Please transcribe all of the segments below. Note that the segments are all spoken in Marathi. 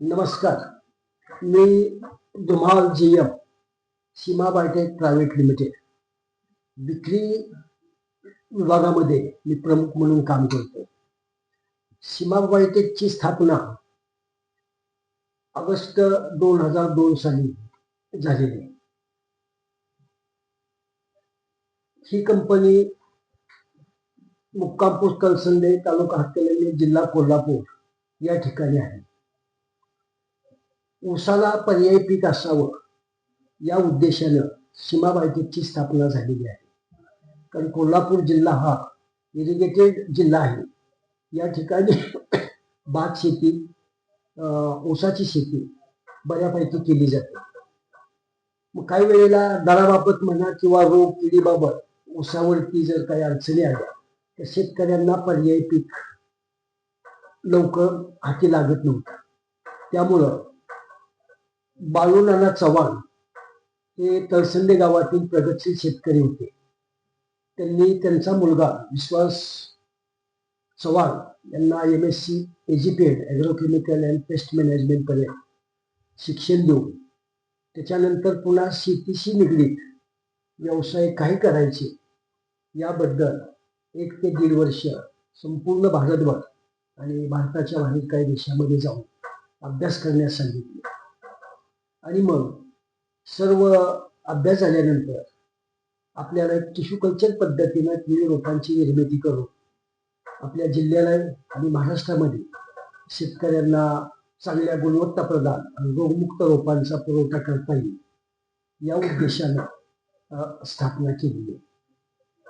नमस्कार. मी Dhumal G M Seema biotech private limited. विक्री विभागामध्ये मी प्रमुख म्हणून काम करतो. सीमा बायोटेकची स्थापना ऑगस्ट दोन हजार दोन साली झालेली. ही कंपनी मुक्कामपूर कलसंदे तालुका हातकणंगले जिल्हा कोल्हापूर या ठिकाणी आहे. ऊसाला पर्यायी पीक असावं या उद्देशानं सीमा स्थापना झालेली आहे. कारण कोल्हापूर जिल्हा हा इरिगेटेड जिल्हा आहे. या ठिकाणी भात शेती ऊसाची शेती बऱ्यापैकी केली जाते. मग काही वेळेला दराबाबत म्हणा किंवा रोग किडीबाबत ऊसावरती जर काही अडचणी आल्या तर शेतकऱ्यांना पर्यायी पीक लवकर हाती लागत नव्हतं. त्यामुळं बाळूनाना चव्हाण हे तळसंदे गावातील प्रगतशील शेतकरी होते. त्यांनी त्यांचा मुलगा विश्वास चव्हाण यांना M S C educate agrochemical and pest management पर्यंत शिक्षण देऊन त्याच्यानंतर पुन्हा शेतीशी निगडीत व्यवसाय काही करायचे याबद्दल एक ते दीड वर्ष संपूर्ण भारतभर आणि भारताच्या बाहेर काही देशामध्ये जाऊन अभ्यास करण्यास सांगितले. आणि मग सर्व अभ्यास झाल्यानंतर आपल्याला टिश्यू कल्चर पद्धतीनं केळी रोपांची निर्मिती करून आपल्या जिल्ह्याला आणि महाराष्ट्रामध्ये शेतकऱ्यांना चांगल्या गुणवत्ता प्रदान रोगमुक्त रोपांचा पुरवठा करता येईल या उद्देशानं स्थापना केलेली आहे.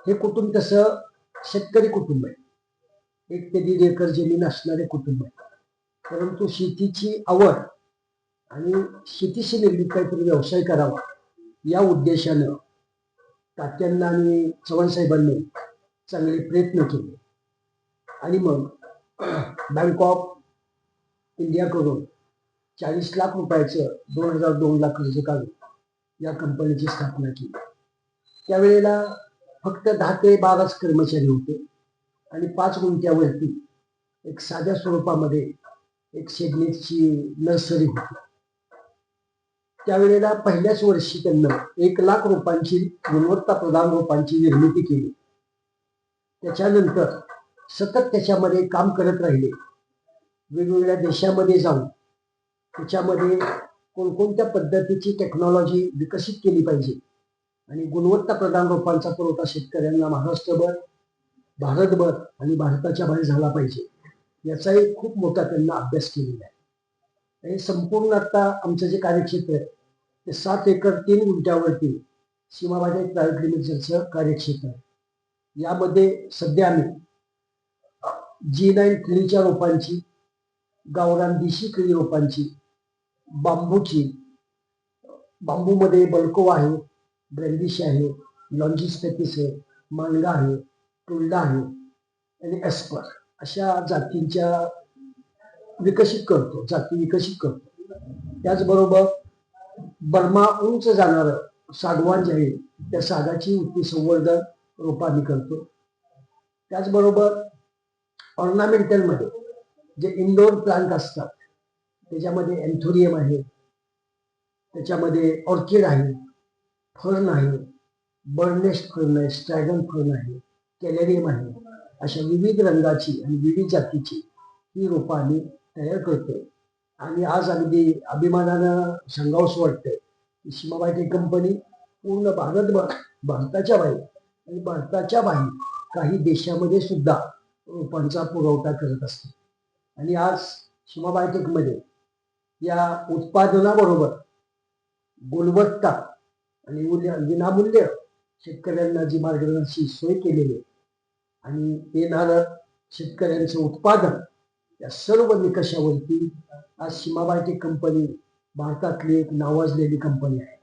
हे कुटुंब तसं शेतकरी कुटुंब आहे. एक ते दीड एकर जमीन असणारे कुटुंब आहे. परंतु शेतीची आवड आणि शेतीशी निगडीत काहीतरी व्यवसाय करावा या उद्देशानं तात्यांना आणि चव्हाण साहेबांनी चांगले प्रयत्न केले. आणि मग बँक ऑफ इंडियाकडून चाळीस लाख रुपयाचं दोन हजार दोन लाख कर्ज काढून या कंपनीची स्थापना केली. त्यावेळेला फक्त दहा ते बाराच कर्मचारी होते आणि पाच गुंठ्यावरती एक साध्या स्वरूपामध्ये एक शेगणीची नर्सरी होती. त्यावेळेला पहिल्याच वर्षी त्यांना एक लाख रोपांची गुणवत्ता प्रदान रोपांची निर्मिती केली. त्याच्यानंतर सतत त्याच्यामध्ये काम करत राहिले. वेगवेगळ्या देशामध्ये जाऊन त्याच्यामध्ये कोणकोणत्या पद्धतीची टेक्नॉलॉजी विकसित केली पाहिजे आणि गुणवत्ता प्रदान रोपांचा पुरवठा शेतकऱ्यांना महाराष्ट्रभर भारतभर आणि भारताच्या बाहेर झाला पाहिजे. याचाही खूप मोठा त्यांना अभ्यास केलेला आहे. हे संपूर्ण आता आमचं जे कार्यक्षेत्र आहे ते सात एकर तीन गुंठ्यावरती सीमाबाई प्रायव्हेट लिमिटेडचं कार्यक्षेत्र आहे. यामध्ये सध्या आम्ही जी नाईन केळीच्या रोपांची गावरान देशी केळी रोपांची बांबूची बांबूमध्ये बल्को आहे ब्रँडिश आहे लॉन्जिस्पेटिस आहे मांगा आहे टुल्डा आहे आणि एस्पर अशा जातींच्या विकसित करतो जाती विकसित करतो. त्याचबरोबर बर्मा उंच जाणारं सागवान जे आहे त्या सागाची उत्ती संवर्धन रोपांनी करतो. त्याचबरोबर ऑर्नामेंटलमध्ये जे इंडोर प्लांट असतात त्याच्यामध्ये एन्थोरियम आहे त्याच्यामध्ये ऑर्किड आहे फर्न आहे बर्नेस्ट फर्न आहे स्ट्रॅगन फर्न आहे कॅलेरियम आहे अशा विविध रंगाची आणि विविध जातीची ही रोपं आम्ही तयार करतो. आणि आज अगदी अभिमानानं सांगावंसं वाटतंय की सीमाबाई कंपनी पूर्ण भारतभर भारताच्या बाहेर आणि भारताच्या बाहेर काही देशामध्ये सुद्धा रोपांचा पुरवठा करत असते. आणि आज सीमाबायोटेकमध्ये या उत्पादनाबरोबर गुणवत्ता आणि मूल्य विनामूल्य शेतकऱ्यांना जी मार्गदर्शनाची सोय केलेली आहे आणि येणारं शेतकऱ्यांचं उत्पादन या सर्व निकषावरती आज सीमाबायोटेक कंपनी भारतातली एक नावाजलेली कंपनी आहे.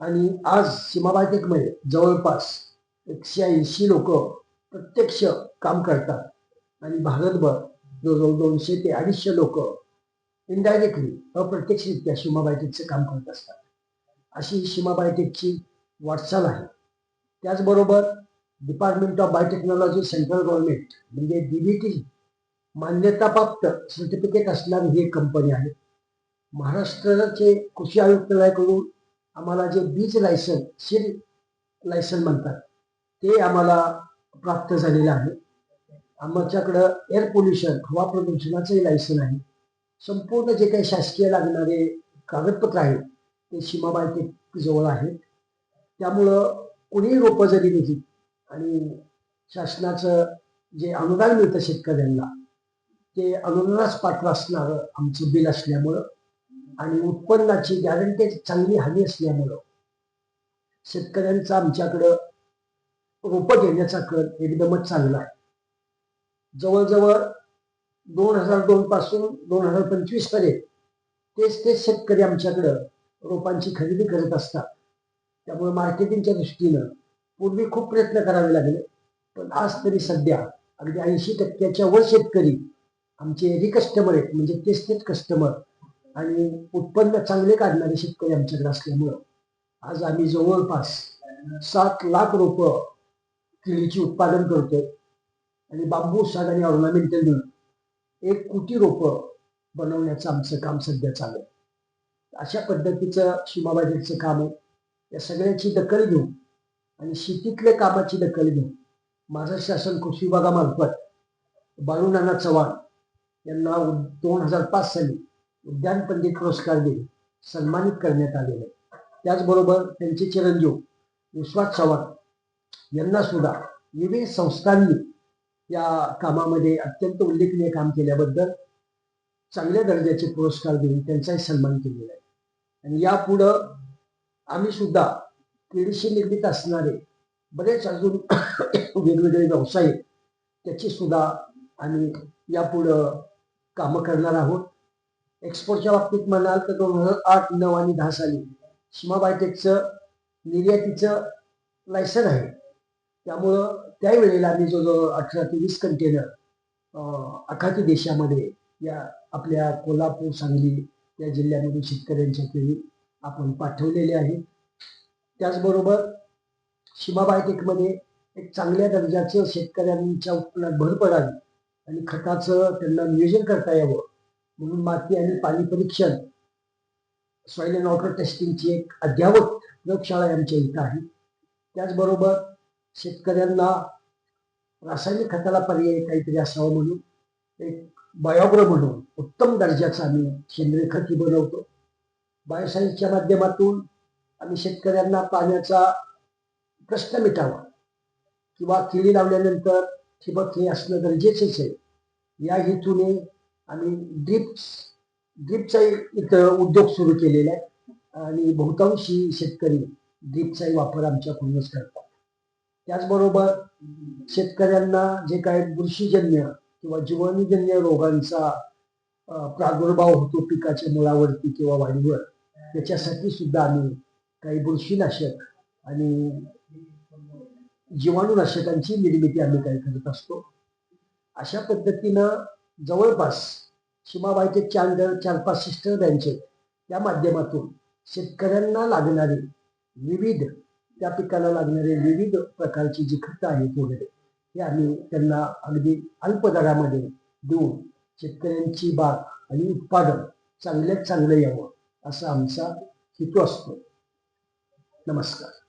आणि आज सीमाबायोटेकमध्ये जवळपास एकशे ऐंशी लोक प्रत्यक्ष काम करतात. आणि भारतभर जवळजवळ दोनशे ते अडीचशे लोक इनडायरेक्टली अप्रत्यक्षरित्या सीमाबायोटेकचं काम करत असतात. अशी सीमाबायोटेकची वाटचाल आहे. त्याचबरोबर department of biotechnology central government म्हणजे डी बी टी मान्यताप्राप्त सर्टिफिकेट असणारी ही एक कंपनी आहे. महाराष्ट्राचे कृषी आयुक्तालयाकडून आम्हाला जे बीज लायसन सीड लायसन म्हणतात ते आम्हाला प्राप्त झालेलं आहे. आमच्याकडं एअर पोल्युशन हवा प्रदूषणाचंही लायसन आहे. संपूर्ण जे काही शासकीय लागणारे कागदपत्र आहेत ते सीमाबाई जवळ आहेत. त्यामुळं कोणीही रोपं जरी दिली आणि शासनाचं जे अनुदान मिळतं शेतकऱ्यांना ते अनुदानास पात्र असणारं आमचं बिल असल्यामुळं आणि उत्पन्नाची गॅरंटी चांगली हवी असल्यामुळं शेतकऱ्यांचा आमच्याकडं रोपं घेण्याचा कल एकदमच चांगला आहे. जवळजवळ दोन हजार दोन पासून दोन हजार पंचवीसपर्यंत तेच तेच शेतकरी आमच्याकडं रोपांची खरेदी करत असतात. त्यामुळे मार्केटिंगच्या दृष्टीनं पूर्वी खूप प्रयत्न करावे लागले पण आज तरी सध्या अगदी ऐंशी टक्क्याच्या वर शेतकरी आमचे री कस्टमर आहेत म्हणजे तेच तेच कस्टमर आणि उत्पन्न चांगले काढणारे शेतकरी आमच्याकडे असल्यामुळं आज आम्ही जवळपास सात लाख रोपं केळीची उत्पादन करतोय. आणि बांबू साग आणि ऑर्नामेंटल मिळून एक कोटी रोपं बनवण्याचं आमचं काम सध्या चालू आहे. अशा पद्धतीचं सीमाबाजीचं काम आहे. या सगळ्याची दखल घेऊन आणि शेतीतल्या कामाची दखल घेऊन महाराष्ट्र शासन कृषी विभागामार्फत बाळूनाना चव्हाण यांना दोन हजार पाच साली उद्यान पंडित पुरस्कार देऊन सन्मानित करण्यात आलेले त्याचबरोबर त्यांचे चिरंजीव विश्वास चव्हाण यांना सुद्धा विविध संस्थांनी या कामामध्ये अत्यंत उल्लेखनीय काम केल्याबद्दल चांगल्या दर्जाचे पुरस्कार देऊन त्यांचाही सन्मान केलेला आहे. आणि यापुढं आम्ही सुद्धा केळीशी निर्मित असणारे बरेच अजून वेगवेगळे व्यवसाय त्याची सुद्धा आम्ही यापुढं कामं करणार आहोत. एक्सपोर्टच्या बाबतीत म्हणाल तर दोन हजार आठ नऊ आणि दहा साली सीमाबायटेकचं निर्यातीचं लायसन आहे. त्यामुळं त्यावेळेला आम्ही जवळजवळ अठरा ते वीस कंटेनर अखाती देशामध्ये या आपल्या कोल्हापूर सांगली या जिल्ह्यामधून शेतकऱ्यांच्या केळी आपण पाठवलेले आहे त्याचबरोबर सीमाबायटेकमध्ये एक चांगल्या दर्जाचं शेतकऱ्यांच्या उत्पन्नात भर पडावी आणि खताचं त्यांना नियोजन करता यावं. म्हणून माती आणि पाणी परीक्षण सॉइल अँड वॉटर टेस्टिंगची एक अद्यावत प्रयोगशाळा आमच्या इथं आहे. त्याचबरोबर शेतकऱ्यांना रासायनिक खताला पर्याय काहीतरी असावं म्हणून एक बायोग्र म्हणून उत्तम दर्जाचं आम्ही सेंद्रिय खती बनवतो. बायोसायन्सच्या माध्यमातून आम्ही शेतकऱ्यांना पाण्याचा प्रश्न मिटावा किंवा किडी लावल्यानंतर ठिबक हे असणं गरजेचंच आहे. या हेतूने आम्ही ड्रीप ड्रीपचा इथं उद्योग सुरू केलेला आहे. आणि बहुतांशी शेतकरी ड्रीपचाही वापर आमच्याकडूनच करतात. त्याचबरोबर शेतकऱ्यांना जे काय बुरशीजन्य किंवा जीवाणूजन्य रोगांचा प्रादुर्भाव होतो पिकाच्या मुळावरती किंवा वाढीवर त्याच्यासाठी सुद्धा आम्ही काही बुरशीनाशक आणि जीवाणूनाशकांची निर्मिती आम्ही काही करत असतो. अशा पद्धतीनं जवळपास सुमाबाईचे चार चार पाच सिस्टर बँचे त्या माध्यमातून शेतकऱ्यांना लागणारी विविध त्या पिकाला लागणारे विविध प्रकारची जी खतं आहेत वगैरे हे आम्ही त्यांना अगदी अल्प दरामध्ये देऊन शेतकऱ्यांची बाग आणि उत्पादन चांगल्यात चांगलं यावं असा आमचा हेतू असतो. नमस्कार.